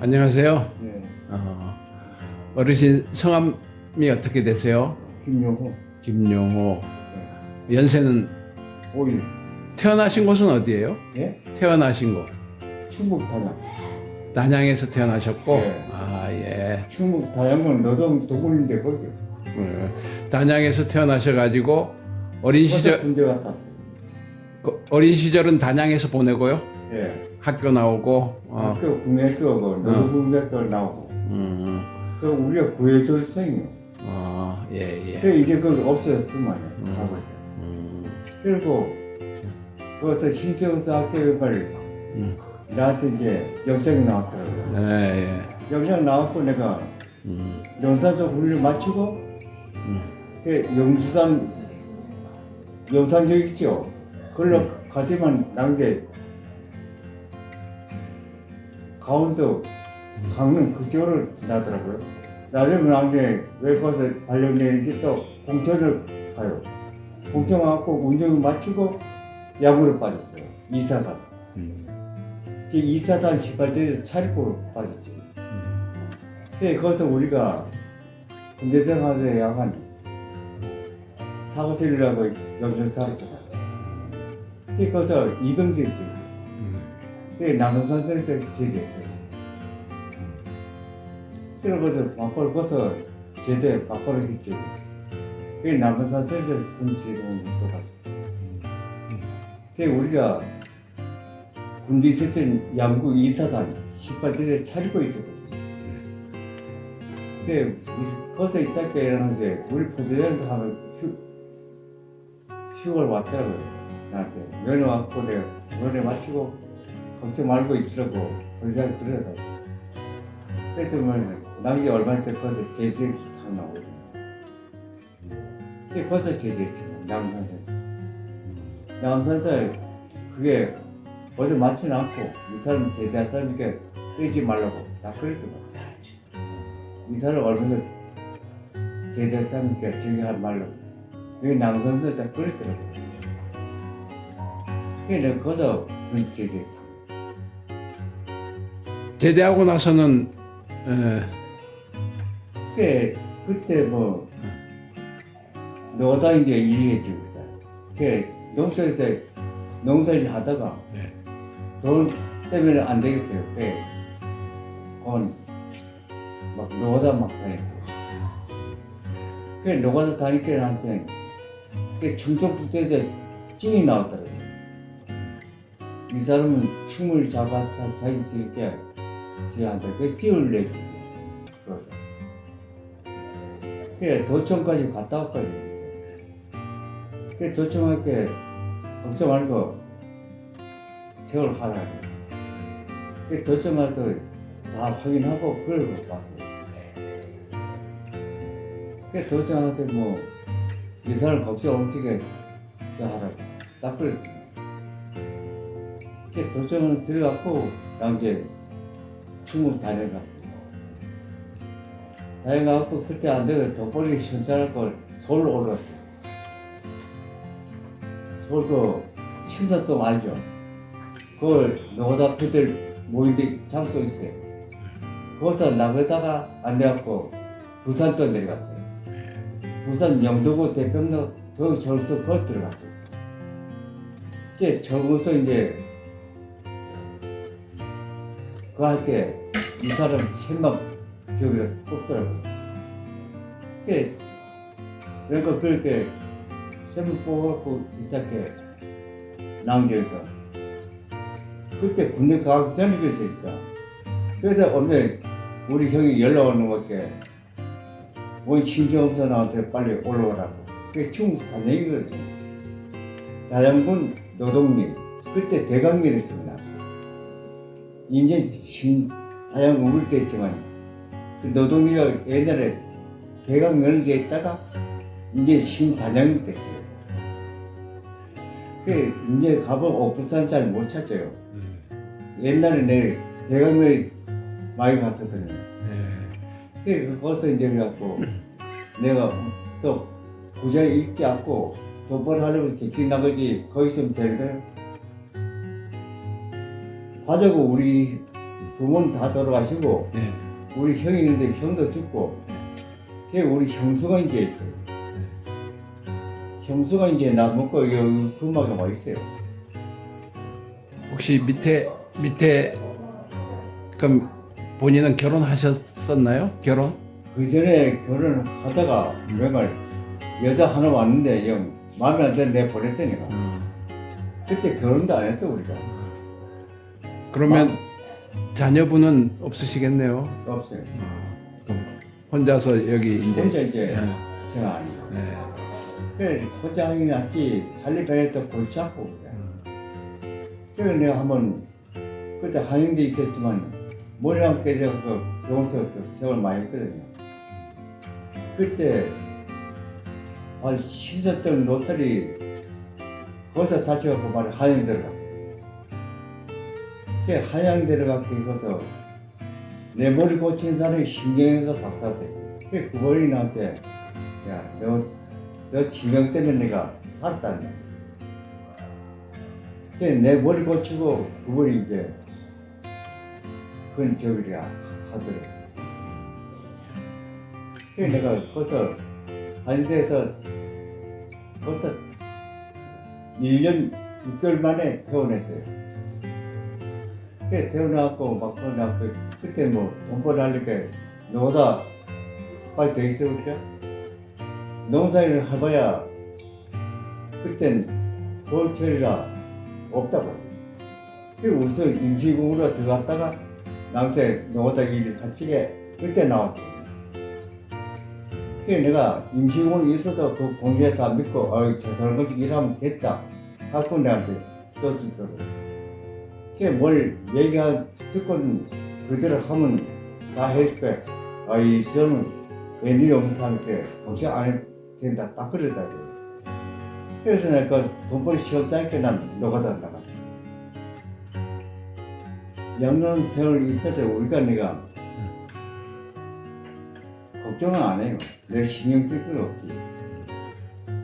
안녕하세요. 예, 어, 어르신 성함이 어떻게 되세요? 김용호. 김용호. 예. 연세는 오일. 태어나신 곳은 어디예요? 예? 태어나신 곳. 충북 단양. 단양에서 태어나셨고, 네. 아 예. 충북 단양은 노동 도굴인데 거기. 어, 단양에서 태어나셔 가지고 어린 거기서 시절 군대 갔다 왔어요. 그 어린 시절은 단양에서 보내고요. 예. 학교 나오고. 어, 학교 국내학교, 노동 국내학교 나오고. 음, 그 우리가 구해줬어요. 어, 예 예. 그 이제 그거 없어졌지만 음. 가고. 음, 그리고 거기서 신청서 학교를 음, 나한테 이제 영상이 나왔더라고요. 예 예. 영상 나왔고 내가 음, 영산소 훈련 마치고 음, 그 영수산 영산역 있죠. 그걸로 가지만 나게 강원도 강릉 그쪽으로 나더라고요. 나중에 나게 왜 거기서 발령내는 게 또 공천을 가요. 공천 와갖고 운전을 마치고 야구를 빠졌어요. 이사단. 음, 그 이사단 18대에서 차리고 빠졌죠. 음. 그 거기서 우리가 군대 생활에 약간 사고실이라고 여기서 살았잖아. 그 거기서 이병식 음. 그 남원선수에서 제대했어요. 그러고서 막벌 거서 제대 막벌을 했죠. 그 남원선수에서 군지를 또 갔어. 그 우리가 군대 있었던 양구 이사단 18대에 차리고 있었거든요. 그 거기서 있다가 게 우리 부대장도 하면 휴, 휴가를 왔더라고요. 나한테 면회 왔고 내가 면회 마치고 걱정 말고 있으라고 의사가 그러더라고. 그랬더니 남기 얼마 전에 거기서 제수행 상 나오거든요. 그게 거기서 제대했죠. 남산사에서. 남산사에 그게 어디 많지는 않고 이 사람 제대한 사람이니까 뜨지 말라고 다 그랬더만. 이 사람 얼마 전에 제대한 사람이니까 저기 하지 말라고. 여기 남산사에 다 그랬더라고. 그래 내가 거기서 군지 제대했죠. 제대하고 나서는 에, 그때 그때 뭐 노다 이제 우리가. 그 농촌에서 농사일 하다가 네. 돈 때문에 안 되겠어요. 그 그건 막 노다 막 다녔어요. 그 노가다 다니까 나한테 그 충청부터에서 찡이 나왔더라고요. 이 사람은 춤을 잡아서 자기 있으니까 저한테 그 내주고 그래서 그래 도청까지 갔다 왔거든요. 그래 도청할게 걱정 말고 세월 하라. 그래 도청할 때 다 확인하고 그러고 왔어요. 그래 도청할 때뭐이 사람 걱정 없으게 저 하라고 딱 그랬지. 그래 도청을 들어갔고 나 이제 충북 다녀갔어요. 다녀가고 그때 안 되고 돋보기 시원찮고 서울로 올라갔어요. 서울 그 신사동 알죠? 그 노다 피들 모인 데 장소 있어요. 거기서 나가다가 안 돼갖고 부산 또 내려갔어요. 부산 영도구 대평로 더 절도 거 들어갔어요. 그게 적어서 이제 그 할게 이 사람 생각 저기를 뽑더라고요. 그게 그러니까 그렇게 세번 뽑아갖고 이렇게 남겨니까 그때 군대 가기 전에 그랬으니까. 그래서 오늘 우리 형이 연락 오는 뭐 신청 없어 나한테 빨리 올라오라고. 그게 충북 단양이거든요. 다양군 노동리 그때 대강면했습니다 이제 신 다양 우를 때 했지만 그 노동리가 옛날에 대강면에 있다가 이제 신단양이 됐어요. 그 이제 가보면 오프산 잘 못 찾아요. 옛날에 내 대강면에 많이 갔었거든요. 예. 그 거기서 이제 그래갖고 내가 또 부자에 있지 않고 돈벌 하려고 이렇게 길 나가지 거기 있으면 되는 과자고 우리 부모는 다 돌아가시고 예. 우리 형이 있는데 형도 죽고 그게 우리 형수가 이제 있어요. 형수가 이제 나 먹고 여기 금방에 와 있어요. 혹시 밑에 밑에 그럼 본인은 결혼하셨었나요? 결혼? 그 전에 결혼을 하다가 정말 여자 하나 왔는데 영 마음에 안 드는 내 보냈어 내가. 그때 결혼도 안 했어 우리가. 그러면 자녀분은 없으시겠네요. 없어요. 그럼 혼자서 여기 이제 혼자 이제 예. 생활하니까. 네. 그래 혼자 하긴 낫지 살림살이도 골치 아프고 그래. 그래서 내가 한번 그때 한영대 있었지만 머리랑 깨져 그 병원에서 또 세월 많이 했거든요. 그때 발 씻었던 로터리 거기서 다쳐갖고 바로 한양 들어갔어요. 그 한양 들어갔고 거기서 내 머리 고친 사람이 신경에서 박사가 됐어요. 그 머리 나한테 야 너 너 신경 때문에 내가 살았다는 내 머리 고치고 그분이 이제 그건 저기야 하더라고. 그래서 내가 거기서 한시대에서 거기서 1년 6개월 만에 퇴원했어요. 그래 퇴원하고 막그 그때 뭐 돈 벌하니까 너보다 빨리 더 있어 우리가 농사일을 해봐야 그땐 겨울철이라 없다고. 그 우선 임시공으로 들어갔다가 나한테 노다 일을 같이게 그때 나왔죠. 그래 내가 임시공으로 있어도 그 공주에 다 믿고 어이 저 사람 것이 일하면 됐다 하고 내한테 써주더라고. 그래 뭘 얘기하 듣고는 그대로 하면 다 해줄 거야. 아이 시험은 웬일이 없는 사람한테 공시 안 된다 딱 그러다. 그래서 내가 돈벌이 시험 짧게 난 노가다 나갔지. 양년 세월 있을 때 우리가 내가 걱정은 안 해요. 내 신경 쓸건 없지.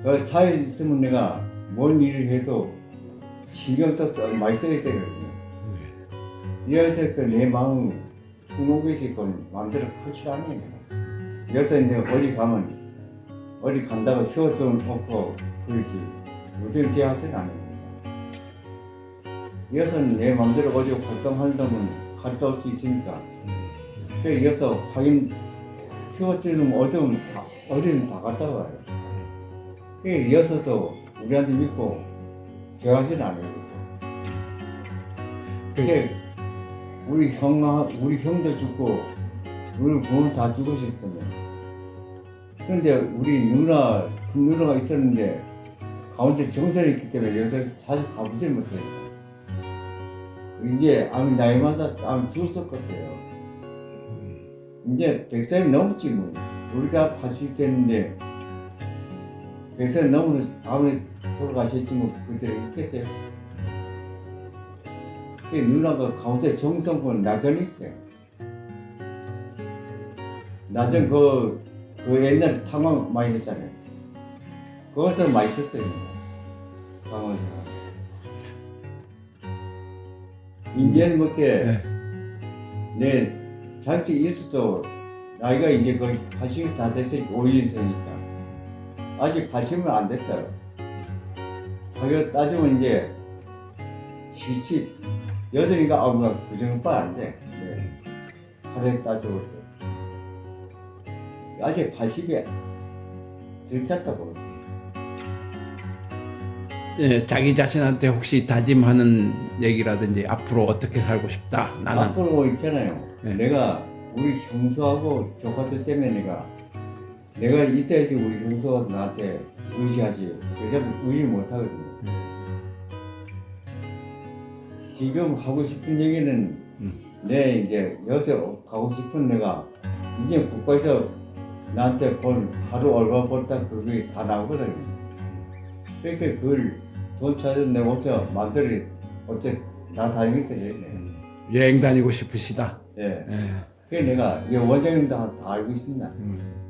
그 사회에 있으면 내가 뭔 일을 해도 신경도 써- 많이 써야 되거든요. 여기서 그내 마음 푸는 것이 그 마음대로 그렇지 않아요. 여기서 이제 어디 가면 어디 간다고 휴가증 놓고 그러지 무슨 죄 하진 않아요. 여기서는 내 마음대로 어디 활동한다면 갔다 올 수 있으니까 그래 여기서 확인 휴가증은 어디든 다 어디든 다 갔다 와요. 그래 여기서도 우리한테 믿고 죄하진 않아요. 그게 우리 형 우리 형도 죽고 우리 부모 다 죽으셨거든요. 그런데 우리 누나 큰 누나가 있었는데 가운데 정선이 있기 때문에 여기서 자주 가보질 못해요. 이제 아무 나이 많아서 아무 죽었을 것 같아요. 이제 100살이 넘었지 뭐. 우리가 80 됐는데 100살 넘으면 아무리 돌아가셨지 뭐 그때로 있겠어요. 그 누나가 가운데 정성군 나전이 있어요. 나전 그, 그 옛날에 탐방 많이 했잖아요. 그것도 많이 썼어요. 강원에서. 이제는 뭐게 네. 내 잔치 있어도 나이가 이제 거의 80이 다 됐으니까 5인승이니까 아직 80은 안 됐어요. 가격 따지면 이제 70, 여덟인가 아홉인가 그 정도밖에 안 돼. 네. 하루에 따져볼 때. 아직 80에 들쳤다고. 예, 자기 자신한테 혹시 다짐하는 얘기라든지 앞으로 어떻게 살고 싶다. 나는 앞으로 뭐 있잖아요. 네. 내가 우리 형수하고 조카들 때문에 내가 내가 있어야지 우리 형수가 나한테 의지하지. 그냥 의지 못하거든요. 지금 하고 싶은 얘기는 음. 내 이제 여기서 가고 싶은 내가 이제 국가에서 나한테 본 하루 얼마 벌다 그게 다 나오거든요. 그러니까 그걸 돈 찾아서 내가 어째 마음대로 어째 나 다니겠다 해. 여행 다니고 싶으시다. 예. 예. 그게 내가 이 원장님도 다 알고 있습니다. 음.